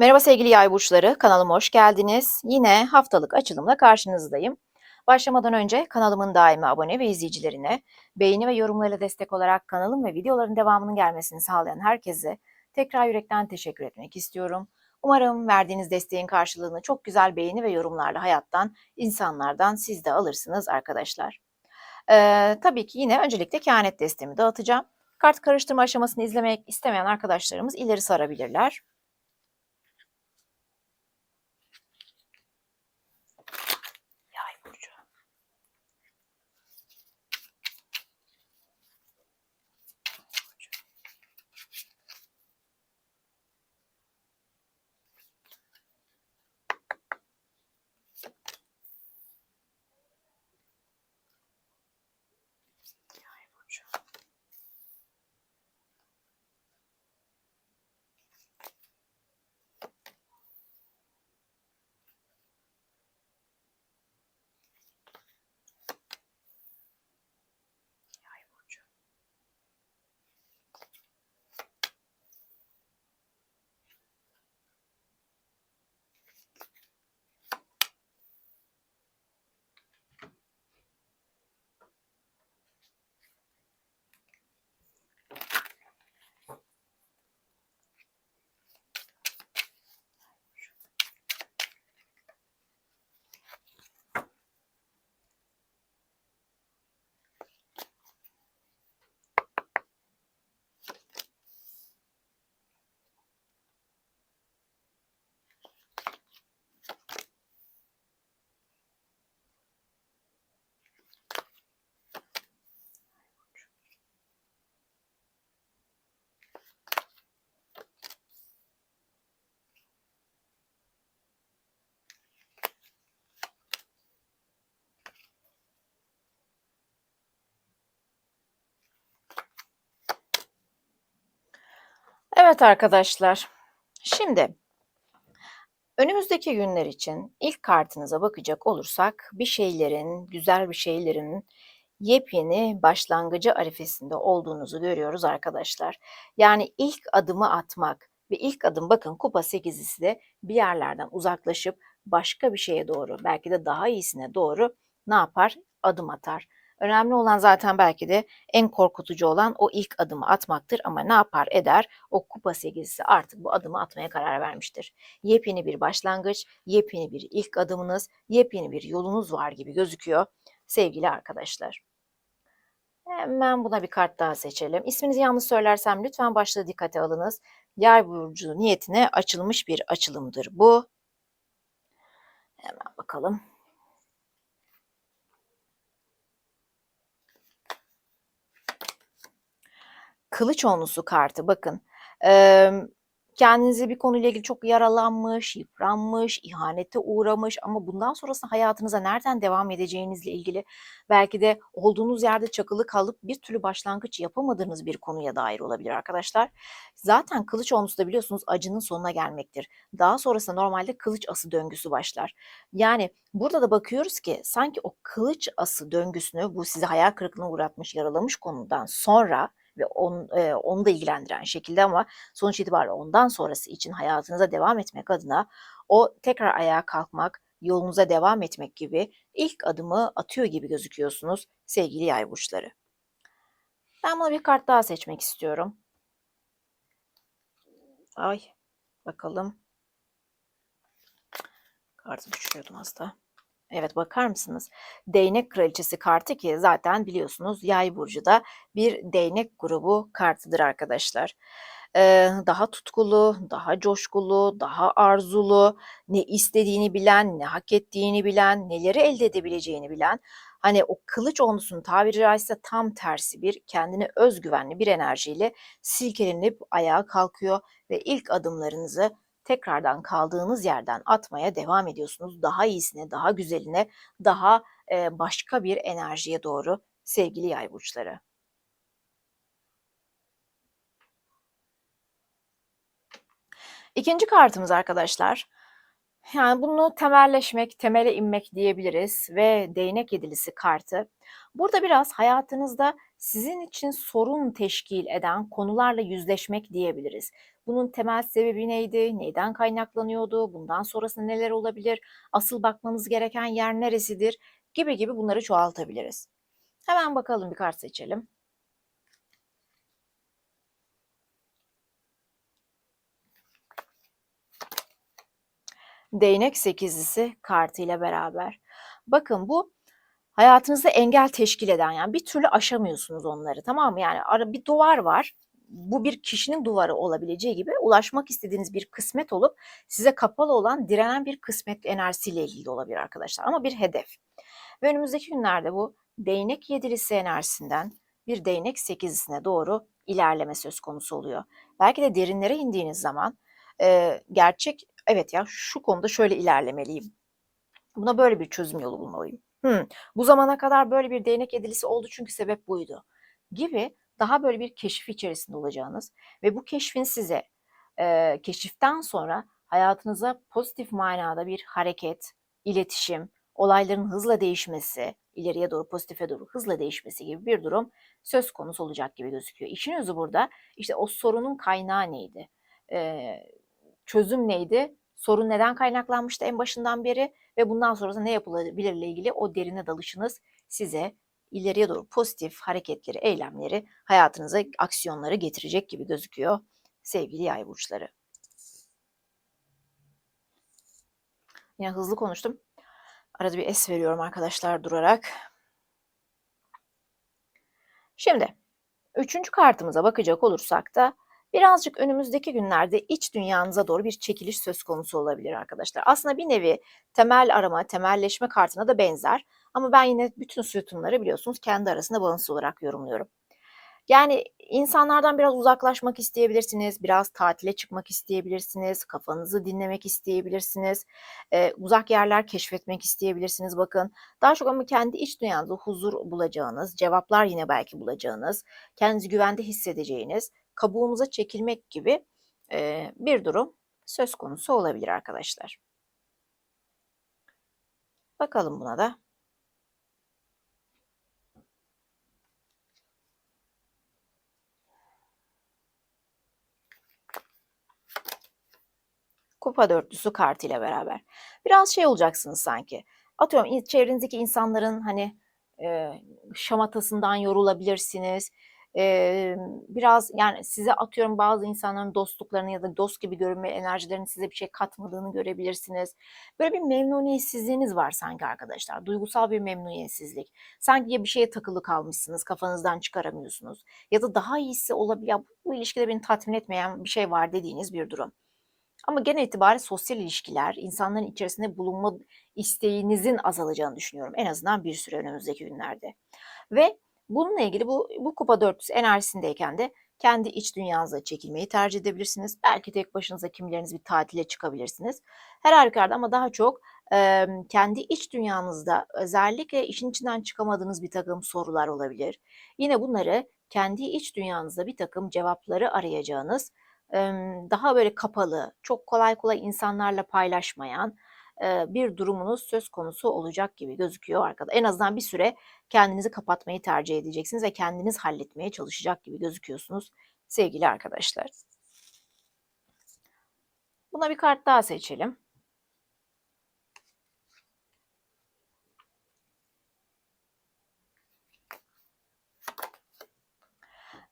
Merhaba sevgili yay burçları, kanalıma hoş geldiniz. Yine haftalık açılımla karşınızdayım. Başlamadan önce kanalımın daimi abone ve izleyicilerine, beğeni ve yorumlarıyla destek olarak kanalım ve videoların devamının gelmesini sağlayan herkese tekrar yürekten teşekkür etmek istiyorum. Umarım verdiğiniz desteğin karşılığını çok güzel beğeni ve yorumlarla hayattan, insanlardan siz de alırsınız arkadaşlar. Ee, tabii ki yine öncelikle kehanet destemi dağıtacağım. Kart karıştırma aşamasını izlemek istemeyen arkadaşlarımız ileri sarabilirler. Evet arkadaşlar. Şimdi önümüzdeki günler için ilk kartınıza bakacak olursak bir şeylerin, güzel bir şeylerin yepyeni başlangıcı arifesinde olduğunuzu görüyoruz arkadaşlar. Yani ilk adımı atmak ve ilk adım bakın kupa sekizisi de bir yerlerden uzaklaşıp başka bir şeye doğru belki de daha iyisine doğru ne yapar? Adım atar. Önemli olan zaten belki de en korkutucu olan o ilk adımı atmaktır ama ne yapar eder? O kupa sekizisi artık bu adımı atmaya karar vermiştir. Yepyeni bir başlangıç, yepyeni bir ilk adımınız, yepyeni bir yolunuz var gibi gözüküyor sevgili arkadaşlar. Hemen buna bir kart daha seçelim. İsminizi yanlış söylersem lütfen başlığı dikkate alınız. Yay burcu niyetine açılmış bir açılımdır bu. Hemen bakalım. Kılıç onlusu kartı bakın. Eee kendinizi bir konuyla ilgili çok yaralanmış, yıpranmış, ihanete uğramış ama bundan sonrasında hayatınıza nereden devam edeceğinizle ilgili belki de olduğunuz yerde çakılı kalıp bir türlü başlangıç yapamadığınız bir konuya dair olabilir arkadaşlar. Zaten kılıç olmusu da biliyorsunuz acının sonuna gelmektir. Daha sonrasında normalde kılıç ası döngüsü başlar. Yani burada da bakıyoruz ki sanki o kılıç ası döngüsünü bu sizi hayal kırıklığına uğratmış, yaralamış konudan sonra ve on, e, onu da ilgilendiren şekilde ama sonuç itibariyle ondan sonrası için hayatınıza devam etmek adına o tekrar ayağa kalkmak, yolunuza devam etmek gibi ilk adımı atıyor gibi gözüküyorsunuz sevgili yay burçları. Ben buna bir kart daha seçmek istiyorum. Ay bakalım. Kartı düşürüyordum da. Evet bakar mısınız? Değnek kraliçesi kartı ki zaten biliyorsunuz yay burcu da bir değnek grubu kartıdır arkadaşlar. Ee, daha tutkulu, daha coşkulu, daha arzulu, ne istediğini bilen, ne hak ettiğini bilen, neleri elde edebileceğini bilen, hani o kılıç onlusunun tabiri caizse tam tersi bir kendine özgüvenli bir enerjiyle silkelenip ayağa kalkıyor ve ilk adımlarınızı tekrardan kaldığınız yerden atmaya devam ediyorsunuz. Daha iyisine, daha güzeline, daha e, başka bir enerjiye doğru sevgili yay burçları. İkinci kartımız arkadaşlar. Yani bunu temelleşmek, temele inmek diyebiliriz ve değnek yedilisi kartı. Burada biraz hayatınızda sizin için sorun teşkil eden konularla yüzleşmek diyebiliriz. Bunun temel sebebi neydi? Neyden kaynaklanıyordu? Bundan sonrasında neler olabilir? Asıl bakmamız gereken yer neresidir? Gibi gibi bunları çoğaltabiliriz. Hemen bakalım bir kart seçelim. Değnek sekizlisi kartıyla beraber. Bakın bu hayatınızda engel teşkil eden yani bir türlü aşamıyorsunuz onları tamam mı? Yani bir duvar var. Bu bir kişinin duvarı olabileceği gibi ulaşmak istediğiniz bir kısmet olup size kapalı olan direnen bir kısmet enerjisiyle ilgili olabilir arkadaşlar ama bir hedef. Ve önümüzdeki günlerde bu değnek yedilisi enerjisinden bir değnek sekizlisine doğru ilerleme söz konusu oluyor. Belki de derinlere indiğiniz zaman e, gerçek evet ya şu konuda şöyle ilerlemeliyim. Buna böyle bir çözüm yolu bulmalıyım. Hmm, bu zamana kadar böyle bir değnek edilisi oldu çünkü sebep buydu gibi daha böyle bir keşif içerisinde olacağınız ve bu keşfin size e, keşiften sonra hayatınıza pozitif manada bir hareket, iletişim, olayların hızla değişmesi, ileriye doğru pozitife doğru hızla değişmesi gibi bir durum söz konusu olacak gibi gözüküyor. İşin özü burada işte o sorunun kaynağı neydi? Ee, çözüm neydi? Sorun neden kaynaklanmıştı en başından beri ve bundan sonrası ne yapılabilir ile ilgili o derine dalışınız size ileriye doğru pozitif hareketleri, eylemleri, hayatınıza aksiyonları getirecek gibi gözüküyor sevgili yay burçları. Yine hızlı konuştum. Arada bir es veriyorum arkadaşlar durarak. Şimdi üçüncü kartımıza bakacak olursak da birazcık önümüzdeki günlerde iç dünyanıza doğru bir çekiliş söz konusu olabilir arkadaşlar. Aslında bir nevi temel arama, temelleşme kartına da benzer. Ama ben yine bütün sütunları biliyorsunuz kendi arasında bağımsız olarak yorumluyorum. Yani insanlardan biraz uzaklaşmak isteyebilirsiniz, biraz tatile çıkmak isteyebilirsiniz, kafanızı dinlemek isteyebilirsiniz, eee, uzak yerler keşfetmek isteyebilirsiniz. Bakın daha çok ama kendi iç dünyanızda huzur bulacağınız, cevaplar yine belki bulacağınız, kendinizi güvende hissedeceğiniz, kabuğunuza çekilmek gibi eee, bir durum söz konusu olabilir arkadaşlar. Bakalım buna da. Kupa dörtlüsü kartıyla beraber. Biraz şey olacaksınız sanki. Atıyorum çevrenizdeki insanların hani e, şamatasından yorulabilirsiniz. E, biraz yani size atıyorum bazı insanların dostluklarını ya da dost gibi görünme enerjilerinin size bir şey katmadığını görebilirsiniz. Böyle bir memnuniyetsizliğiniz var sanki arkadaşlar. Duygusal bir memnuniyetsizlik. Sanki ya bir şeye takılı kalmışsınız, kafanızdan çıkaramıyorsunuz. Ya da daha iyisi olabilir. Ya bu ilişkide beni tatmin etmeyen bir şey var dediğiniz bir durum. Ama genel itibariyle sosyal ilişkiler, insanların içerisinde bulunma isteğinizin azalacağını düşünüyorum. En azından bir süre önümüzdeki günlerde. Ve bununla ilgili bu, bu kupa dörtlüsü enerjisindeyken de kendi iç dünyanıza çekilmeyi tercih edebilirsiniz. Belki tek başınıza kimileriniz bir tatile çıkabilirsiniz. Her halükarda ama daha çok e, kendi iç dünyanızda özellikle işin içinden çıkamadığınız bir takım sorular olabilir. Yine bunları kendi iç dünyanızda bir takım cevapları arayacağınız daha böyle kapalı, çok kolay kolay insanlarla paylaşmayan bir durumunuz söz konusu olacak gibi gözüküyor arkada. En azından bir süre kendinizi kapatmayı tercih edeceksiniz ve kendiniz halletmeye çalışacak gibi gözüküyorsunuz sevgili arkadaşlar. Buna bir kart daha seçelim.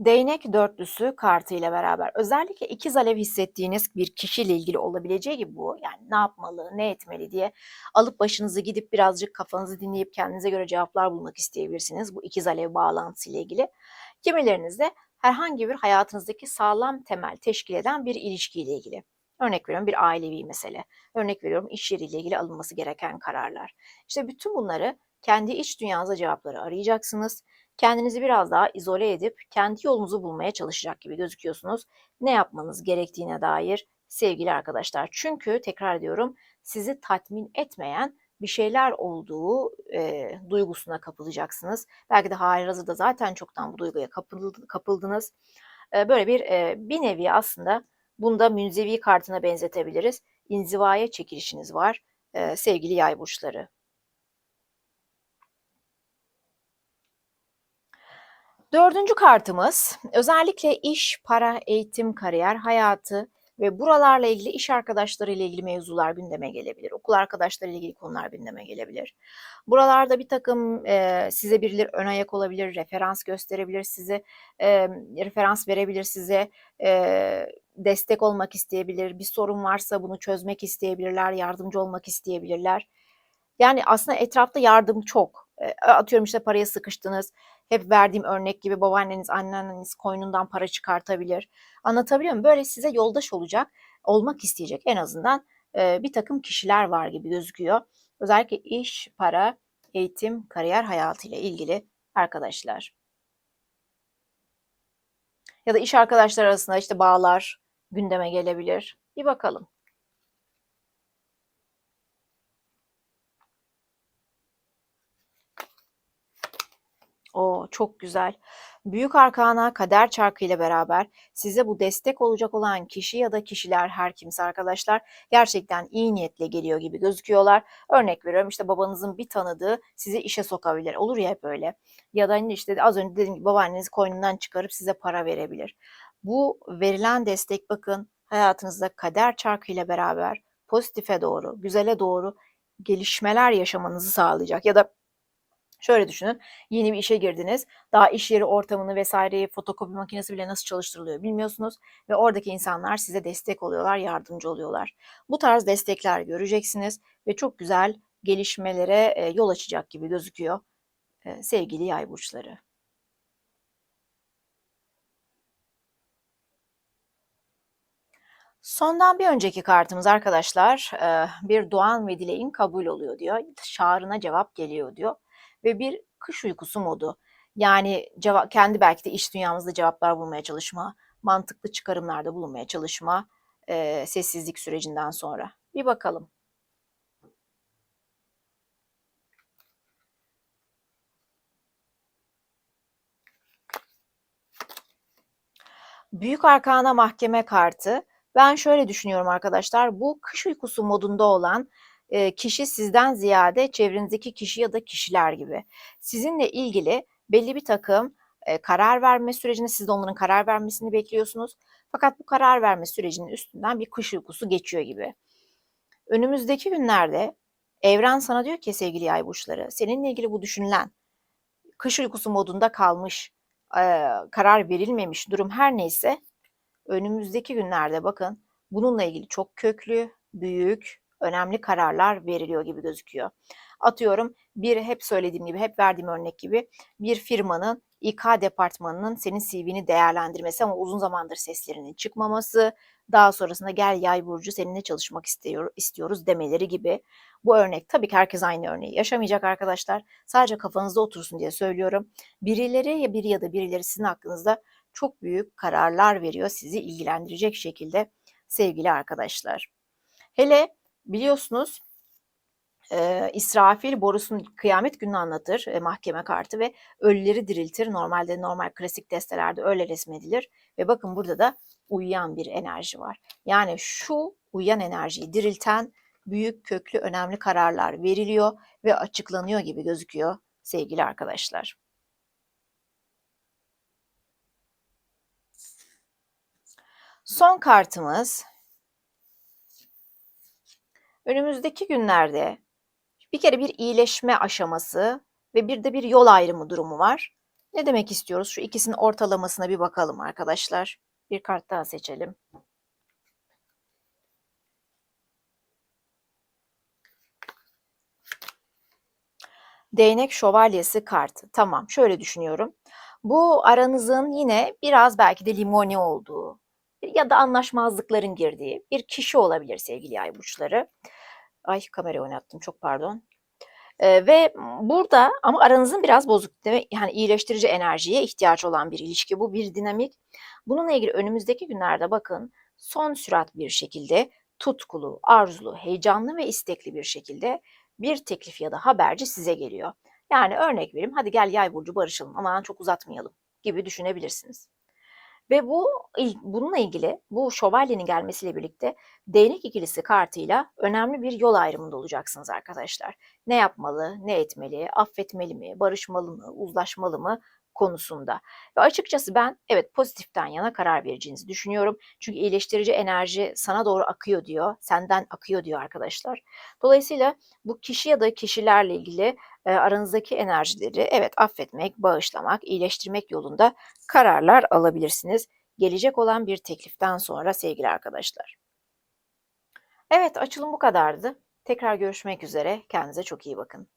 Değnek dörtlüsü kartı ile beraber özellikle ikiz alev hissettiğiniz bir kişiyle ilgili olabileceği gibi bu. Yani ne yapmalı, ne etmeli diye alıp başınızı gidip birazcık kafanızı dinleyip kendinize göre cevaplar bulmak isteyebilirsiniz bu ikiz alev bağlantısı ile ilgili. Kimileriniz de herhangi bir hayatınızdaki sağlam temel teşkil eden bir ilişkiyle ilgili. Örnek veriyorum bir ailevi mesele. Örnek veriyorum iş yeriyle ilgili alınması gereken kararlar. İşte bütün bunları kendi iç dünyanıza cevapları arayacaksınız kendinizi biraz daha izole edip kendi yolunuzu bulmaya çalışacak gibi gözüküyorsunuz. Ne yapmanız gerektiğine dair sevgili arkadaşlar. Çünkü tekrar ediyorum sizi tatmin etmeyen bir şeyler olduğu e, duygusuna kapılacaksınız. Belki de halihazırda zaten çoktan bu duyguya kapıldınız. E, böyle bir e, bir nevi aslında bunda münzevi kartına benzetebiliriz. İnzivaya çekilişiniz var e, sevgili yay burçları. Dördüncü kartımız özellikle iş, para, eğitim, kariyer hayatı ve buralarla ilgili iş arkadaşları ile ilgili mevzular gündeme gelebilir. Okul arkadaşları ile ilgili konular gündeme gelebilir. Buralarda bir takım e, size birileri ön ayak olabilir, referans gösterebilir size, e, referans verebilir size, e, destek olmak isteyebilir. Bir sorun varsa bunu çözmek isteyebilirler, yardımcı olmak isteyebilirler. Yani aslında etrafta yardım çok. E, atıyorum işte paraya sıkıştınız. Hep verdiğim örnek gibi babaanneniz, anneanneniz koynundan para çıkartabilir. Anlatabiliyor muyum? Böyle size yoldaş olacak, olmak isteyecek en azından e, bir takım kişiler var gibi gözüküyor. Özellikle iş, para, eğitim, kariyer hayatı ile ilgili arkadaşlar. Ya da iş arkadaşlar arasında işte bağlar gündeme gelebilir. Bir bakalım. O çok güzel. Büyük arkana kader çarkı ile beraber size bu destek olacak olan kişi ya da kişiler her kimse arkadaşlar gerçekten iyi niyetle geliyor gibi gözüküyorlar. Örnek veriyorum işte babanızın bir tanıdığı sizi işe sokabilir. Olur ya hep öyle. Ya da hani işte az önce dediğim gibi babaanneniz koynundan çıkarıp size para verebilir. Bu verilen destek bakın hayatınızda kader çarkı ile beraber pozitife doğru, güzele doğru gelişmeler yaşamanızı sağlayacak. Ya da Şöyle düşünün, yeni bir işe girdiniz. Daha iş yeri ortamını vesaireyi, fotokopi makinesi bile nasıl çalıştırılıyor bilmiyorsunuz ve oradaki insanlar size destek oluyorlar, yardımcı oluyorlar. Bu tarz destekler göreceksiniz ve çok güzel gelişmelere e, yol açacak gibi gözüküyor e, sevgili yay burçları. Sondan bir önceki kartımız arkadaşlar e, bir duan ve dileğin kabul oluyor diyor. Çağrına cevap geliyor diyor ve bir kış uykusu modu. Yani cevap, kendi belki de iş dünyamızda cevaplar bulmaya çalışma, mantıklı çıkarımlarda bulunmaya çalışma e, sessizlik sürecinden sonra. Bir bakalım. Büyük Arkana Mahkeme kartı. Ben şöyle düşünüyorum arkadaşlar. Bu kış uykusu modunda olan kişi sizden ziyade çevrenizdeki kişi ya da kişiler gibi. Sizinle ilgili belli bir takım karar verme sürecinde siz de onların karar vermesini bekliyorsunuz. Fakat bu karar verme sürecinin üstünden bir kış uykusu geçiyor gibi. Önümüzdeki günlerde evren sana diyor ki sevgili yay burçları seninle ilgili bu düşünülen kış uykusu modunda kalmış, karar verilmemiş durum her neyse önümüzdeki günlerde bakın bununla ilgili çok köklü, büyük, önemli kararlar veriliyor gibi gözüküyor. Atıyorum bir hep söylediğim gibi, hep verdiğim örnek gibi bir firmanın İK departmanının senin CV'ni değerlendirmesi ama uzun zamandır seslerinin çıkmaması, daha sonrasında gel yay burcu seninle çalışmak istiyor, istiyoruz demeleri gibi. Bu örnek tabii ki herkes aynı örneği yaşamayacak arkadaşlar. Sadece kafanızda otursun diye söylüyorum. Birileri ya biri ya da birileri sizin hakkınızda çok büyük kararlar veriyor sizi ilgilendirecek şekilde sevgili arkadaşlar. Hele Biliyorsunuz e, İsrafil borusunun kıyamet gününü anlatır e, mahkeme kartı ve ölüleri diriltir. Normalde normal klasik destelerde öyle resmedilir ve bakın burada da uyuyan bir enerji var. Yani şu uyuyan enerjiyi dirilten büyük köklü önemli kararlar veriliyor ve açıklanıyor gibi gözüküyor sevgili arkadaşlar. Son kartımız Önümüzdeki günlerde bir kere bir iyileşme aşaması ve bir de bir yol ayrımı durumu var. Ne demek istiyoruz? Şu ikisinin ortalamasına bir bakalım arkadaşlar. Bir kart daha seçelim. Değnek şövalyesi kartı. Tamam şöyle düşünüyorum. Bu aranızın yine biraz belki de limoni olduğu ya da anlaşmazlıkların girdiği bir kişi olabilir sevgili yay burçları. Ay kamera oynattım çok pardon. Ee, ve burada ama aranızın biraz bozuk yani iyileştirici enerjiye ihtiyaç olan bir ilişki bu bir dinamik. Bununla ilgili önümüzdeki günlerde bakın son sürat bir şekilde tutkulu, arzulu, heyecanlı ve istekli bir şekilde bir teklif ya da haberci size geliyor. Yani örnek vereyim hadi gel yay burcu barışalım aman çok uzatmayalım gibi düşünebilirsiniz. Ve bu bununla ilgili bu şövalyenin gelmesiyle birlikte değnek ikilisi kartıyla önemli bir yol ayrımında olacaksınız arkadaşlar. Ne yapmalı, ne etmeli, affetmeli mi, barışmalı mı, uzlaşmalı mı konusunda. Ve açıkçası ben evet pozitiften yana karar vereceğinizi düşünüyorum. Çünkü iyileştirici enerji sana doğru akıyor diyor, senden akıyor diyor arkadaşlar. Dolayısıyla bu kişi ya da kişilerle ilgili e, aranızdaki enerjileri evet affetmek, bağışlamak, iyileştirmek yolunda kararlar alabilirsiniz. Gelecek olan bir tekliften sonra sevgili arkadaşlar. Evet açılım bu kadardı. Tekrar görüşmek üzere. Kendinize çok iyi bakın.